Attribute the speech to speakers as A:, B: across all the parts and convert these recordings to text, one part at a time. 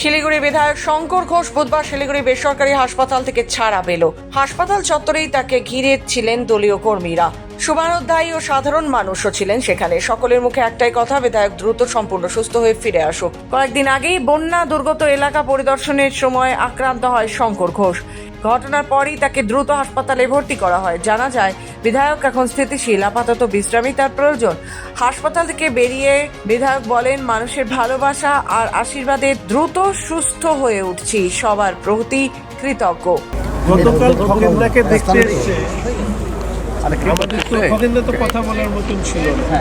A: শিলিগুড়ি বিধায়ক শঙ্কর ঘোষ বুধবার শিলিগুড়ি বেসরকারি হাসপাতাল থেকে ছাড়া পেল। হাসপাতাল চত্বরেই তাকে ঘিরে ছিলেন দলীয় কর্মীরা। শুভানুধ্যায়ী ও সাধারণ মানুষও ছিলেন সেখানে। সকলের মুখে একটাই কথা, বিধায়ক দ্রুত সম্পূর্ণ সুস্থ হয়ে ফিরে আসুক। কয়েকদিন আগেই বন্যা দুর্গত এলাকা পরিদর্শনের সময় আক্রান্ত হয় শঙ্কর ঘোষ। ঘটনার পরই তাকে দ্রুত হাসপাতালে ভর্তি করা হয়। জানা যায়, বিধায়ক এখন স্থিতিশীল, আপাতত বিশ্রামই তার প্রয়োজন। হাসপাতাল থেকে বেরিয়ে বিধায়ক বলেন, মানুষের ভালোবাসা আর আশীর্বাদে দ্রুত সুস্থ হয়ে উঠছি, সবার প্রতি কৃতজ্ঞ।
B: এসছে আমাদের তো খগেনদা তো কথা বলার মতন ছিল না।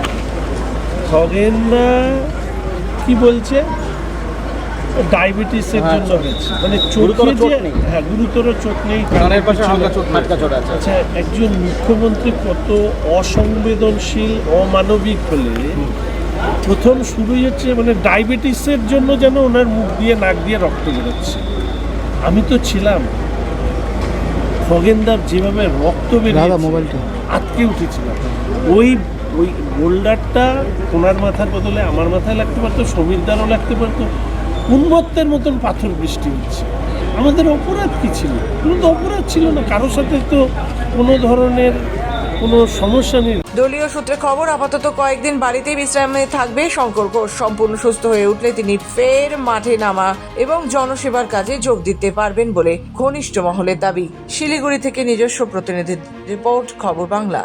B: খগেনদা কি বলছে? ডায়াবেটিসের জন্য হয়েছে। মানে চোখে যে হ্যাঁ গুরুতর চোখ নেই আচ্ছা একজন মুখ্যমন্ত্রী কত অসংবেদনশীল অমানবিক হলে প্রথম শুরুই হচ্ছে মানে ডায়াবেটিসের জন্য যেন ওনার মুখ দিয়ে নাক দিয়ে রক্ত বেরোচ্ছে। আমি তো ছিলাম। খগেনদার যেভাবে রক্ত বেরিয়ে মোবাইলটা। আটকে উঠেছিল। ওই ওই বোল্ডারটা ওনার মাথার বদলে আমার মাথায় লাগতে পারতো সমীরদারও লাগতে পারতো, উন্মত্তের মতন পাথর বৃষ্টি হচ্ছে। আমাদের অপরাধ কী ছিল? কোনো তো অপরাধ ছিল না। কারোর সাথে তো কোনো ধরনের কোনো সমস্যা নেই।
A: দলীয় সূত্রে খবর, আপাতত কয়েকদিন বাড়িতেই বিশ্রামে থাকবে শঙ্কর ঘোষ। সম্পূর্ণ সুস্থ হয়ে উঠলে তিনি ফের মাঠে নামা এবং জনসেবার কাজে যোগ দিতে পারবেন বলে ঘনিষ্ঠ মহলের দাবি। শিলিগুড়ি থেকে নিজস্ব প্রতিনিধি রিপোর্ট, খবর বাংলা।